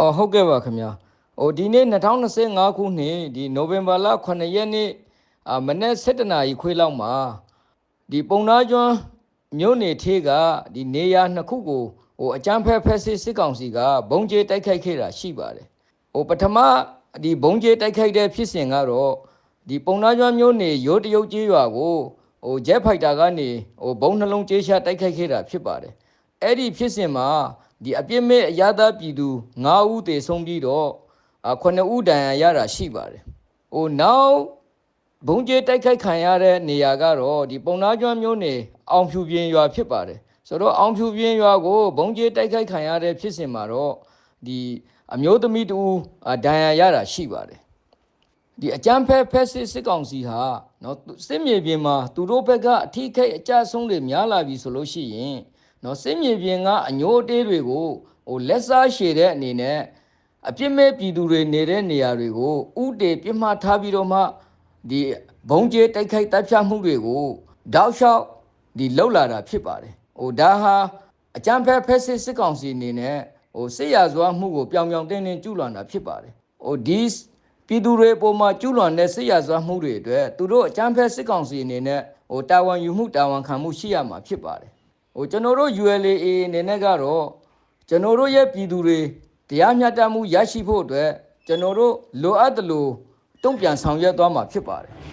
အော်ဟုတ်ကဲ့ပါခင်ဗျာဟိုဒီနေ့2025ခုနှစ်ဒီနိုဝင်ဘာလ9ရက်နေ့အာမနေ့7နာရီခွေးလောက်မှာဒီပုံနာကျွန်းမြို့နေထေးကဒီနေရာနှစ်ခုကိုဟိုအကြမ်းဖက်ဖက်စစ်စစ်ကောင်စီကဘုံကျဲတိုက်ခိုက်ခဲ့တာရှိပါတယ်ဟိုပထမဒီဘုံကျဲတိုက်ခိုက်တဲ့ဖြစ်စဉ်ကတော့ဒီပုံနာကျွန်းမြို့နေရိုးတရုတ်ကြီးရွာကိုဟိုဂျက်ဖိုက်တာကနေဟိုဘုံနှလုံးကျဲချတိုက်ခိုက်ခဲ့တာဖြစ်ပါတယ် အဲ့ဒီဖြစ်စဉ်မှာဒီအပြစ်မဲ့အရသာပြည်သူ9ဦးသေဆုံးပြီးတော့9ဦးဒဏ်ရာရတာရှိပါတယ်။ဟိုနောက်ဘုံကျဲတိုက်ခိုက်ခံရတဲ့နေရာကတော့ဒီပုံနာကျွမ်းမျိုးနေအောင်ဖြူပြင်းရွာဖြစ်ပါတယ်။ဆိုတော့အောင်ဖြူပြင်းရွာကိုဘုံကျဲတိုက်ခိုက်ခံရတဲ့ဖြစ်စဉ်မှာတော့ဒီအမျိုးသမီးတူဒဏ်ရာရတာရှိပါတယ်။ဒီအကြမ်းဖက်ဖက်စစ်စစ်ကောင်စီဟာနော်စစ်မြေပြင်မှာသူတို့ဘက်ကအထိခိုက်အကြဆုံးတွေများလာပြီဆိုလို့ရှိရင် နော်စစ်မြေပြင်ကအညိုအတေးတွေကိုဟိုလက်စားရှည်တဲ့အနေနဲ့အပြစ်မဲ့ပြည်သူတွေနေတဲ့နေရာတွေကိုဥတေပြစ်မှတ်ထားပြီးတော့မှဒီဘုံကျဲတိုက်ခိုက်တပ်ဖြတ်မှုတွေကိုတောက်လျှောက်ဒီလှုပ်လာတာဖြစ်ပါတယ်ဟိုဒါဟာအကြမ်းဖက်ဖက်စစ်စစ်ကောင်စီအနေနဲ့ဟိုစစ်ရာဇဝမှုကိုပြောင်ပြောင်တင်းတင်းကျူးလွန်တာဖြစ်ပါတယ်ဟိုဒီပြည်သူတွေပေါ်မှာကျူးလွန်တဲ့စစ်ရာဇဝမှုတွေအတွက်သူတို့အကြမ်းဖက်စစ်ကောင်စီအနေနဲ့ဟိုတာဝန်ယူမှုတာဝန်ခံမှုရှိရမှာဖြစ်ပါတယ် ဟိုကျွန်တော်တို့ ULA အနေနဲ့ကတော့ကျွန်တော်တို့ရဲ့ပြည်သူတွေတရားမျှတမှုရရှိဖို့အတွက်ကျွန်တော်တို့လိုအပ်တယ်လို့တုံ့ပြန်ဆောင်ရွက်သွားမှာဖြစ်ပါတယ်